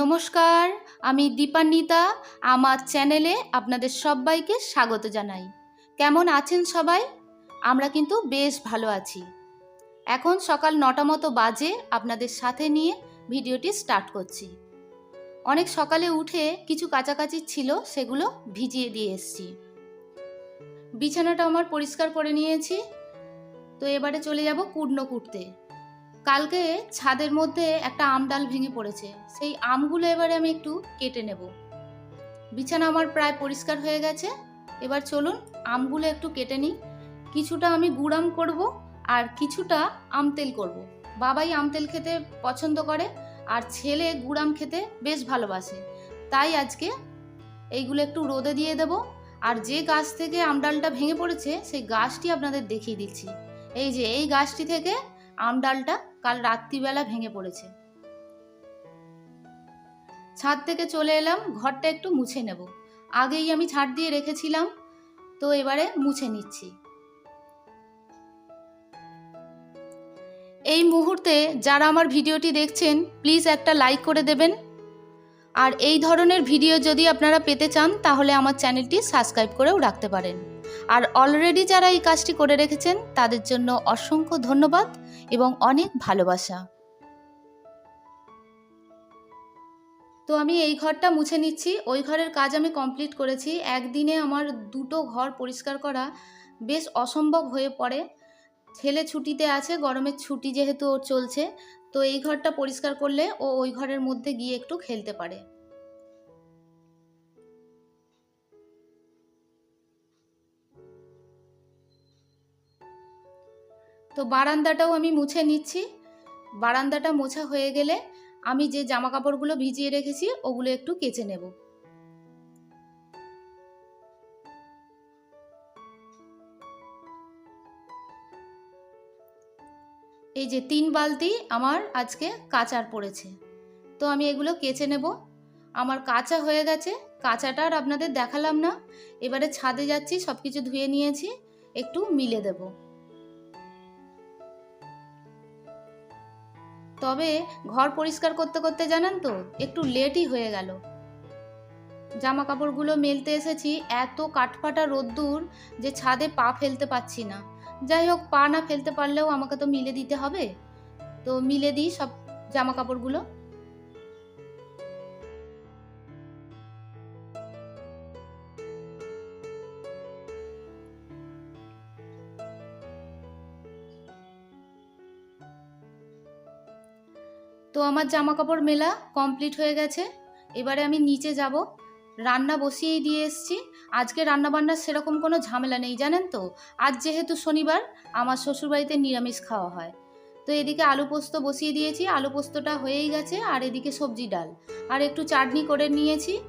নমস্কার, আমি দীপান্বিতা, আমার চ্যানেলে আপনাদের সবাইকে স্বাগত জানাই। কেমন আছেন সবাই? আমরা কিন্তু বেশ ভালো আছি। এখন সকাল নটা মতো বাজে, আপনাদের সাথে নিয়ে ভিডিওটি স্টার্ট করছি। অনেক সকালে উঠে কিছু কাছাকাছি ছিল, সেগুলো ভিজিয়ে দিয়ে এসছি। বিছানাটা আমার পরিষ্কার করে নিয়েছি। তো এবারে চলে যাব কুটনো কুটতে কালকে ছাদের মধ্যে একটা আম ডাল ভেঙে পড়েছে। সেই আমগুলো এবারে আমি একটু কেটে নেব। বিছানা আমার প্রায় পরিষ্কার হয়ে গেছে। এবার চলুন আমগুলো একটু কেটে নিই। কিছুটা আমি গুড়াম করব আর কিছুটা আম তেল করব। বাবাই আম তেল খেতে পছন্দ করে আর ছেলে গুড়াম খেতে বেশ ভালোবাসে। তাই আজকে এইগুলো একটু রোদে দিয়ে দেব আর যে গাছ থেকে আম ডালটা ভেঙে পড়েছে, সেই গাছটি আপনাদের দেখিয়ে দিচ্ছি। এই যে, এই গাছটি থেকে আম ডালটা কাল রাত্রিবেলা ভেঙে পড়েছে। ছাদ থেকে চলে এলাম, ঘরটা একটু মুছে নেব। আগেই আমি ছাদ দিয়ে রেখেছিলাম, তো এবারে মুছে নিচ্ছি। এই মুহূর্তে যারা আমার ভিডিওটি দেখছেন, প্লিজ একটা লাইক করে দেবেন। আর এই ধরনের ভিডিও যদি আপনারা পেতে চান, তাহলে আমার চ্যানেলটি সাবস্ক্রাইব করেও রাখতে পারেন। আর অলরেডি যারা এই কাজটি করে রেখেছেন, তাদের জন্য অসংখ্য ধন্যবাদ এবং অনেক ভালোবাসা। তো আমি এই ঘরটা মুছে নিচ্ছি। ওই ঘরের কাজ আমি কমপ্লিট করেছি। একদিনে আমার দুটো ঘর পরিষ্কার করা বেশ অসম্ভব হয়ে পড়ে। ছেলে ছুটিতে আছে, গরমের ছুটি যেহেতু ওর চলছে, তো এই ঘরটা পরিষ্কার করলে ও ওই ঘরের মধ্যে গিয়ে একটু খেলতে পারে। তো বারান্দাটাও আমি মুছে নিচ্ছি। বারান্দাটা মোছা হয়ে গেলে আমি যে জামা কাপড়গুলো ভিজিয়ে রেখেছি, ওগুলো একটু কেচে নেব। এই যে তিন বালতি আমার আজকে কাচার পড়েছে। তো আমি এগুলো কেচে নেব। আমার কাঁচা হয়ে গেছে, কাঁচাটা আর আপনাদের দেখালাম না। এবারে ছাদে যাচ্ছি সব কিছু ধুয়ে নিয়েছি, একটু মিলে দেবো। তবে ঘর পরিষ্কার করতে করতে জানেন তো, একটু লেটই হয়ে গেল। জামা কাপড়গুলো মেলতে এসেছি, এত কাঠফাটা রোদ্দুর যে ছাদে পা ফেলতে পাচ্ছি না। যাই হোক, পা না ফেলতে পারলেও আমাকে তো মিলে দিতে হবে। তো মিলে দিই সব জামা কাপড়গুলো তো আমার জামা কাপড় মেলা কমপ্লিট হয়ে গেছে। এবারে আমি নিচে যাব। রান্না বসিয়েই দিয়ে এসছি। আজকে রান্না বান্নার সেরকম কোনো ঝামেলা নেই, জানেন তো? আজ যেহেতু শনিবার, আমার শ্বশুরবাড়িতে নিরামিষ খাওয়া হয়। তো এদিকে আলু পোস্ত বসিয়ে দিয়েছি। আলু পোস্তটা হয়েই গেছে, আর এদিকে সবজি ডাল। আর একটু চাটনি করে নিয়েছি।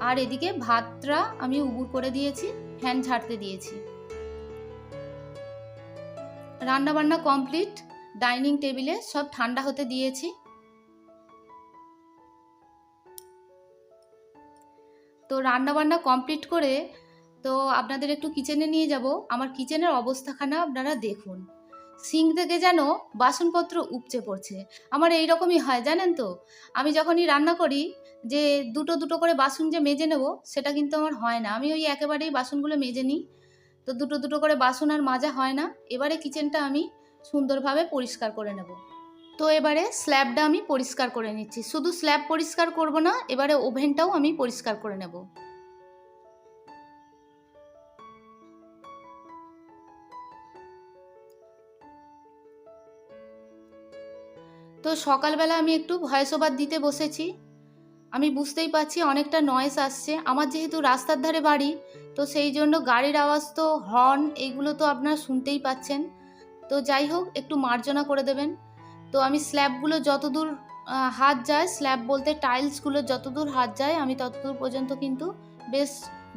আর এদিকে ভাতটা আমি উবুর করে দিয়েছি ফ্যান ঝাড়তে দিয়েছি। রান্না বান্না কমপ্লিট। ডাইনিং টেবিলে সব ঠান্ডা হতে দিয়েছি। তো রান্না বান্না কমপ্লিট করে তো আপনাদের একটু কিচেনে নিয়ে যাব। আমার কিচেনের অবস্থাখানা আপনারা দেখুন। সিঙ্ক থেকে যেন বাসনপত্র উপচে পড়ছে। আমার এই রকমই হয়, জানেন তো? আমি যখনই রান্না করি, যে দুটো দুটো করে বাসন যে মেজে নেব, সেটা কিন্তু আমার হয় না। আমি ওই একেবারেই বাসনগুলো মেজে নিই। তো দুটো দুটো করে বাসন আর মাজা হয় না। এবারে কিচেনটা আমি সুন্দরভাবে পরিষ্কার করে নেব। তো এবারে স্ল্যাবটা আমি পরিষ্কার করে নিচ্ছি। শুধু স্ল্যাব পরিষ্কার করব না, এবারে ওভেনটাও আমি পরিষ্কার করে নেব। তো সকালবেলা আমি একটু ভয়েস ওভার দিতে বসেছি। আমি বুঝতেই পারছি অনেকটা নয়েস আসছে। আমার যেহেতু রাস্তার ধারে বাড়ি, তো সেই জন্য গাড়ির আওয়াজ তো হর্ন এইগুলো তো আপনারা শুনতেই পাচ্ছেন। তো যাই হোক, একটু মার্জনা করে দেবেন। তো আমি স্ল্যাবগুলো যতদূর হাত যায়, স্ল্যাব বলতে টাইলসগুলো যতদূর হাত যায়, আমি ততদূর পর্যন্ত কিন্তু বেশ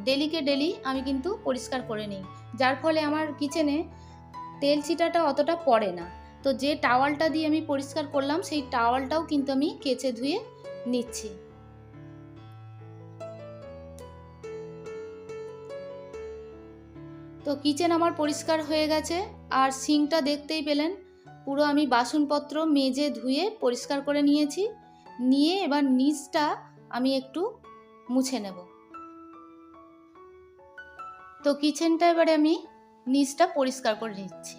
ডেলিকে ডেলি আমি কিন্তু পরিষ্কার করে নিই। যার ফলে আমার কিচেনে তেল ছিটাটা অতটা পড়ে না। তো যে টাওয়ালটা দিয়ে আমি পরিষ্কার করলাম, সেই টাওয়ালটাও কিন্তু আমি কেচে ধুয়ে নিচ্ছি। তো কিচেন আমার পরিষ্কার হয়ে গেছে, আর সিঙ্কটা দেখতেই পেলেন। পুরো আমি বাসনপত্র মেজে ধুয়ে পরিষ্কার করে নিয়েছি। নিয়ে এবার নিচটা আমি একটু মুছে নেব। তো কিচেনটা এবারে আমি নিচটা পরিষ্কার করে নিচ্ছি।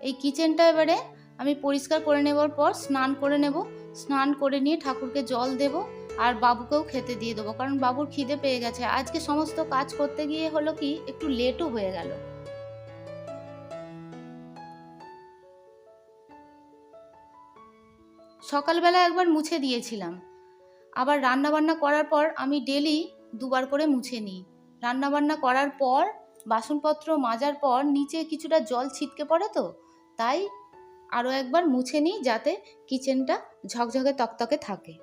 এই কিচেনটা এবারে আমি পরিষ্কার করে নেবার পর স্নান করে নেব। স্নান করে নিয়ে ঠাকুরকে জল দেব আর বাবুকেও খেতে দিয়ে দেবো। কারণ বাবুর খিদে পেয়ে গেছে। আজকে সমস্ত কাজ করতে গিয়ে হলো কি, একটু লেটও হয়ে গেল। সকালবেলা একবার মুছে দিয়েছিলাম। আবার রান্না বান্না করার পর আমি ডেলি দুবার করে মুছে নিই। রান্না বান্না করার পর, বাসনপত্র মাজার পর নিচে কিছুটা জল ছিটকে পড়ে তো, তাই আরও একবার মুছে নিই যাতে কিচেনটা ঝকঝকে তকতকে থাকে।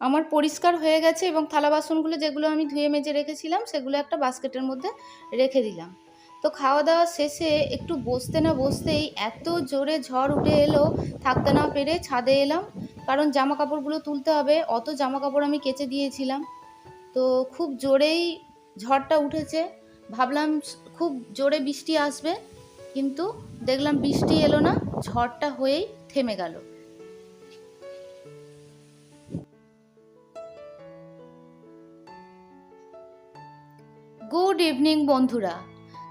আমার পরিষ্কার হয়ে গেছে এবং থালা বাসনগুলো যেগুলো আমি ধুয়ে মেজে রেখেছিলাম, সেগুলো একটা বাস্কেটের মধ্যে রেখে দিলাম। তো খাওয়া দাওয়া শেষে একটু বসতে না বসতেই এত জোরে ঝড় উঠে এলো, থাকতে না পেরে ছাদে এলাম। কারণ জামা কাপড়গুলো তুলতে হবে, অত জামা কাপড় আমি কেচে দিয়েছিলাম। তো খুব জোরেই ঝড়টা উঠেছে। ভাবলাম খুব জোরে বৃষ্টি আসবে, কিন্তু দেখলাম বৃষ্টি এলো না, ঝড়টা হয়েই থেমে গেল। গুড ইভিনিং বন্ধুরা।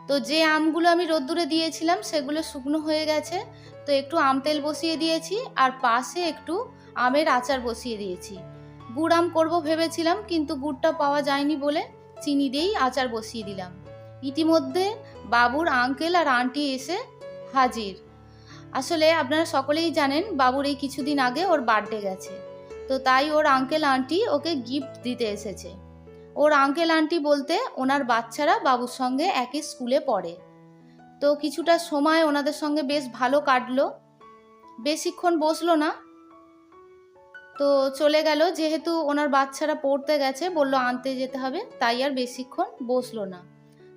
তো যে আমগুলো আমি রোদ্দুরে দিয়েছিলাম, সেগুলো শুকনো হয়ে গেছে। তো একটু আম তেল বসিয়ে দিয়েছি, আর পাশে একটু আমের আচার বসিয়ে দিয়েছি। গুড় আম করব ভেবেছিলাম, কিন্তু গুড়টা পাওয়া যায়নি বলে চিনি দিয়েই আচার বসিয়ে দিলাম। ইতিমধ্যে বাবুর আঙ্কেল আর আন্টি এসে হাজির। আসলে আপনারা সকলেই জানেন, বাবুর এই কিছুদিন আগে ওর বার্থডে গেছে। তো তাই ওর আঙ্কেল আন্টি ওকে গিফট দিতে এসেছে। ওর আঙ্কেল আন্টি বলতে ওনার বাচ্চারা বাবুর সঙ্গে একই স্কুলে পড়ে। তো কিছুটা সময় ওনাদের সঙ্গে বেশ ভালো কাটলো। বেশিক্ষণ বসল না। তো চলে গেল, যেহেতু ওনার বাচ্চারা পড়তে গেছে, বলল আনতে যেতে হবে, তাই আর বেশিক্ষণ বসল না।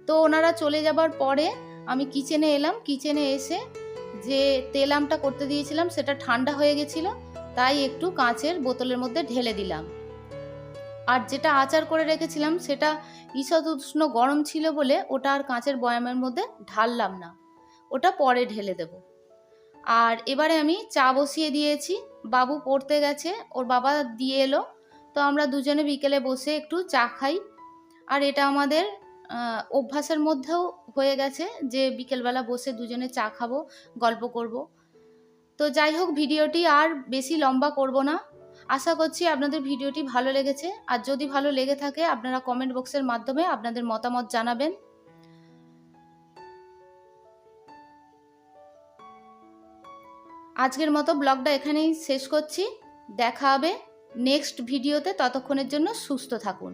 তো ওনারা চলে যাবার পরে আমি কিচেনে এলাম। কিচেনে এসে যে তেল আমটা করতে দিয়েছিলাম, সেটা ঠান্ডা হয়ে গেছিল, তাই একটু কাঁচের বোতলের মধ্যে ঢেলে দিলাম। আর যেটা আচার করে রেখেছিলাম সেটা ঈষৎ উষ্ণ গরম ছিল বলে ওটা আর কাঁচের বয়ামের মধ্যে ঢাললাম না। ওটা পরে ঢেলে দেব। আর এবারে আমি চা বসিয়ে দিয়েছি। বাবু পড়তে গেছে, ওর বাবা দিয়ে এলো। তো আমরা দুজনে বিকেলে বসে একটু চা খাই। আর এটা আমাদের অভ্যাসের মধ্যেও হয়ে গেছে যে বিকেলবেলা বসে দুজনে চা খাব, গল্প করব। তো যাই হোক, ভিডিওটি আর বেশি লম্বা করব না। আশা করছি আপনাদের ভিডিওটি ভালো লেগেছে। আর যদি ভালো লেগে থাকে, আপনারা কমেন্ট বক্সের মাধ্যমে আপনাদের মতামত জানাবেন। আজকের মতো ব্লগটা এখানেই শেষ করছি। দেখা হবে নেক্সট ভিডিওতে ততক্ষণের জন্য সুস্থ থাকুন।